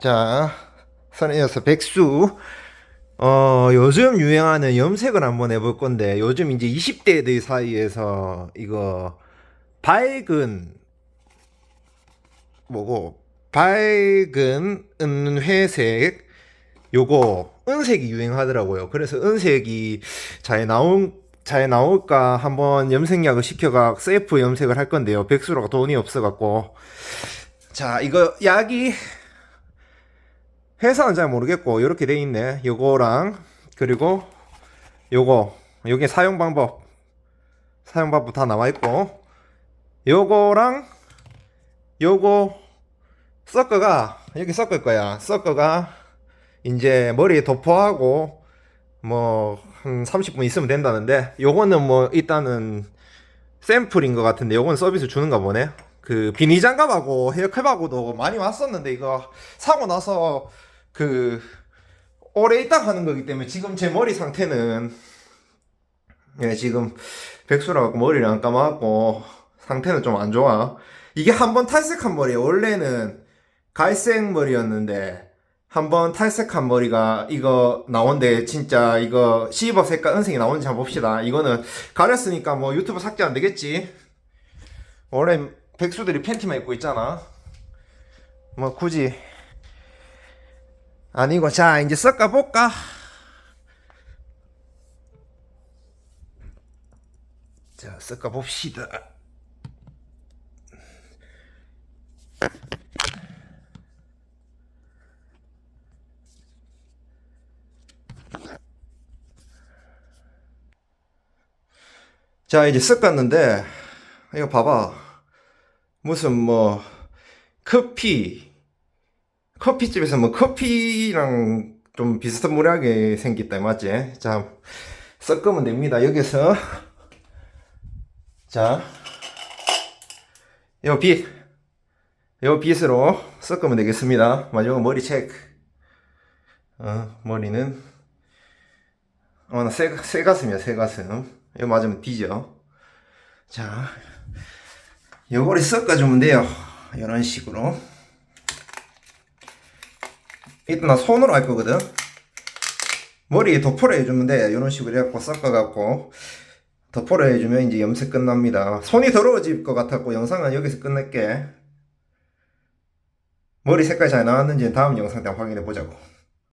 자, 선에 이어서 백수. 어, 요즘 유행하는 염색을 한번 해볼 건데, 요즘 이제 20대들 사이에서 이거 밝은, 뭐고, 밝은 은회색, 요거, 은색이 유행하더라고요. 그래서 은색이 잘 나온, 잘 나올까 한번 염색약을 시켜가 셀프 염색을 할 건데요. 백수로가 돈이 없어갖고. 자, 이거 약이 회사는 잘 모르겠고 이렇게 돼 있네. 요거랑 그리고 요거 요게 사용 방법 사용 방법 다 나와 있고 요거랑 요거 섞어가 여기 섞을 거야. 섞어가 이제 머리에 도포하고 뭐 한 30분 있으면 된다는데 요거는 뭐 일단은 샘플인 것 같은데 요건 서비스 주는가 보네. 그 비니 장갑하고 헤어캡하고도 많이 왔었는데 이거 사고 나서 그 오래 있다 하는 거기 때문에 지금 제 머리 상태는 예, 지금 백수라 갖고 머리를 안 감아갖고 상태는 좀 안 좋아. 이게 한 번 탈색한 머리예요. 원래는 갈색 머리였는데 한 번 탈색한 머리가 이거 나온데 진짜 이거 시버 색깔 은색이 나오는지 한번 봅시다. 이거는 가렸으니까 뭐 유튜브 삭제 안 되겠지. 원래 백수들이 팬티만 입고 있잖아. 뭐 굳이 아니고 자 이제 섞어 볼까? 자 섞어 봅시다. 자 이제 섞었는데 이거 봐봐 무슨 뭐 커피 커피집에서 뭐 커피랑 좀 비슷한 모양하게 생겼다 맞지? 자 섞으면 됩니다 여기서 자요 빛, 요 빛으로 섞으면 되겠습니다. 마지막 머리 체크. 어, 머리는 어, 나 새, 새 가슴이야, 새 가슴. 이거 맞으면 뒤져. 자, 요거를 섞어주면 돼요. 이런 식으로. 일단 나 손으로 할 거거든. 머리에 도포를 해주면 돼. 이런 식으로 해갖고 섞어갖고 도포를 해주면 이제 염색 끝납니다. 손이 더러워질 것 같았고 영상은 여기서 끝낼게. 머리 색깔 잘 나왔는지 다음 영상 때 확인해 보자고.